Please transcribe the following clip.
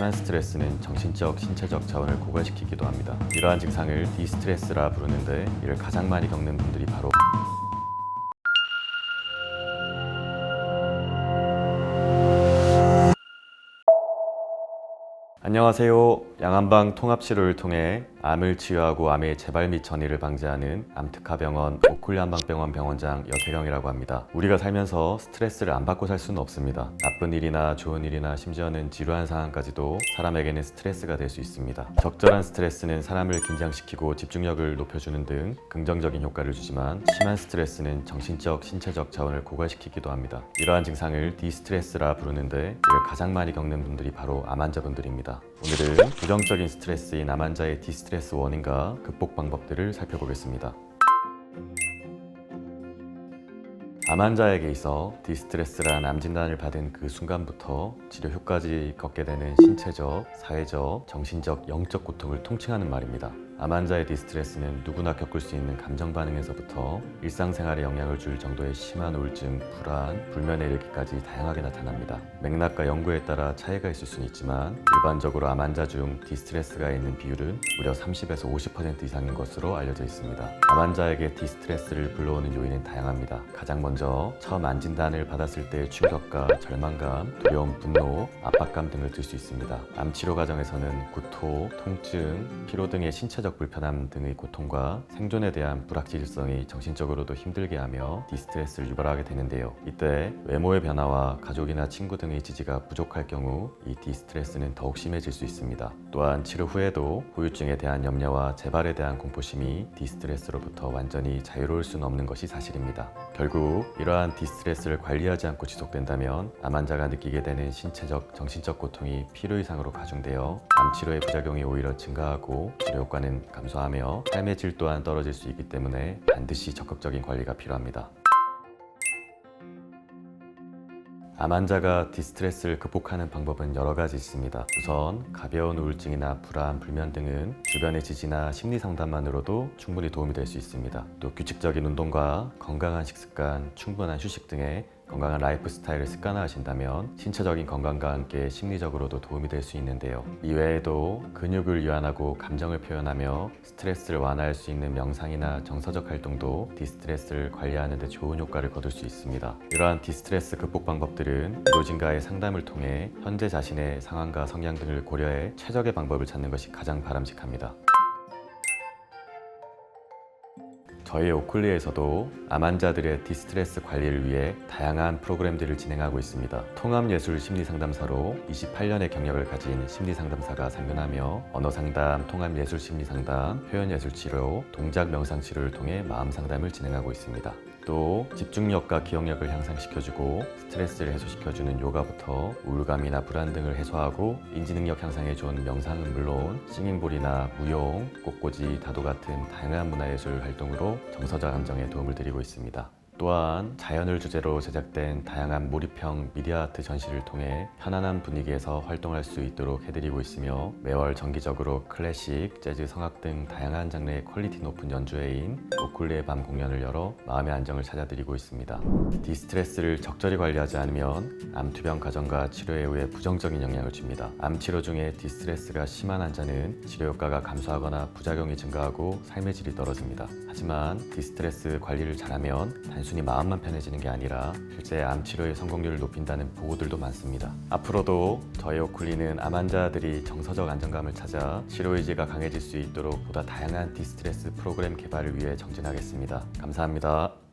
심한 스트레스는 정신적, 신체적 자원을 고갈시키기도 합니다. 이러한 증상을 디스트레스라 부르는데 이를 가장 많이 겪는 분들이 바로 안녕하세요. 양한방 통합치료를 통해 암을 치유하고 암의 재발 및 전이를 방지하는 암특화병원 오클리 한방병원 병원장 여태경이라고 합니다. 우리가 살면서 스트레스를 안 받고 살 수는 없습니다. 나쁜 일이나 좋은 일이나 심지어는 지루한 상황까지도 사람에게는 스트레스가 될 수 있습니다. 적절한 스트레스는 사람을 긴장시키고 집중력을 높여주는 등 긍정적인 효과를 주지만 심한 스트레스는 정신적, 신체적 자원을 고갈시키기도 합니다. 이러한 증상을 디스트레스라 부르는데 이를 가장 많이 겪는 분들이 바로 암 환자분들입니다. 오늘은 부정적인 스트레스인 암 환자의 디스트레스 원인과 극복 방법들을 살펴보겠습니다. 암 환자에게 있어 디스트레스란 암 진단을 받은 그 순간부터 치료 효과지 겪게 되는 신체적, 사회적, 정신적, 영적 고통을 통칭하는 말입니다. 암 환자의 디스트레스는 누구나 겪을 수 있는 감정 반응에서부터 일상생활에 영향을 줄 정도의 심한 우울증, 불안, 불면에 이르기까지 다양하게 나타납니다. 맥락과 연구에 따라 차이가 있을 수는 있지만 일반적으로 암 환자 중 디스트레스가 있는 비율은 무려 30에서 50% 이상인 것으로 알려져 있습니다. 암 환자에게 디스트레스를 불러오는 요인은 다양합니다. 가장 먼저 처음 암 진단을 받았을 때의 충격과 절망감, 두려움, 분노, 압박감 등을 들 수 있습니다. 암 치료 과정에서는 구토, 통증, 피로 등의 신체적 불편함 등의 고통과 생존에 대한 불확실성이 정신적으로도 힘들게 하며 디스트레스를 유발하게 되는데요. 이때 외모의 변화와 가족이나 친구 등의 지지가 부족할 경우 이 디스트레스는 더욱 심해질 수 있습니다. 또한 치료 후에도 후유증에 대한 염려와 재발에 대한 공포심이 디스트레스로부터 완전히 자유로울 수는 없는 것이 사실입니다. 결국 이러한 디스트레스를 관리하지 않고 지속된다면 암 환자가 느끼게 되는 신체적, 정신적 고통이 필요 이상으로 가중되어 암 치료의 부작용이 오히려 증가하고 치료 효과는 감소하며 삶의 질 또한 떨어질 수 있기 때문에 반드시 적극적인 관리가 필요합니다. 암 환자가 디스트레스를 극복하는 방법은 여러 가지 있습니다. 우선 가벼운 우울증이나 불안, 불면 등은 주변의 지지나 심리 상담만으로도 충분히 도움이 될 수 있습니다. 또 규칙적인 운동과 건강한 식습관, 충분한 휴식 등의 건강한 라이프 스타일을 습관화하신다면 신체적인 건강과 함께 심리적으로도 도움이 될 수 있는데요. 이외에도 근육을 유연하고 감정을 표현하며 스트레스를 완화할 수 있는 명상이나 정서적 활동도 디스트레스를 관리하는 데 좋은 효과를 거둘 수 있습니다. 이러한 디스트레스 극복 방법들은 의료진과의 상담을 통해 현재 자신의 상황과 성향 등을 고려해 최적의 방법을 찾는 것이 가장 바람직합니다. 저희 오클리에서도 암 환자들의 디스트레스 관리를 위해 다양한 프로그램들을 진행하고 있습니다. 통합예술 심리상담사로 28년의 경력을 가진 심리상담사가 상담하며 언어상담, 통합예술 심리상담, 표현예술치료, 동작 명상치료를 통해 마음상담을 진행하고 있습니다. 또 집중력과 기억력을 향상시켜주고 스트레스를 해소시켜주는 요가부터 우울감이나 불안 등을 해소하고 인지능력 향상에 좋은 명상은 물론 싱잉볼이나 무용, 꽃꽂이, 다도 같은 다양한 문화예술 활동으로 정서적 안정에 도움을 드리고 있습니다. 또한 자연을 주제로 제작된 다양한 몰입형 미디어 아트 전시를 통해 편안한 분위기에서 활동할 수 있도록 해드리고 있으며 매월 정기적으로 클래식, 재즈, 성악 등 다양한 장르의 퀄리티 높은 연주회인 오클리의 밤 공연을 열어 마음의 안정을 찾아드리고 있습니다. 디스트레스를 적절히 관리하지 않으면 암투병 과정과 치료에 의해 부정적인 영향을 줍니다. 암 치료 중에 디스트레스가 심한 환자는 치료 효과가 감소하거나 부작용이 증가하고 삶의 질이 떨어집니다. 하지만 디스트레스 관리를 잘하면 단순히 마음만 편해지는 게 아니라 실제 암 치료의 성공률을 높인다는 보고들도 많습니다. 앞으로도 저희 오클리는 암 환자들이 정서적 안정감을 찾아 치료 의지가 강해질 수 있도록 보다 다양한 디스트레스 프로그램 개발을 위해 정진하겠습니다. 감사합니다.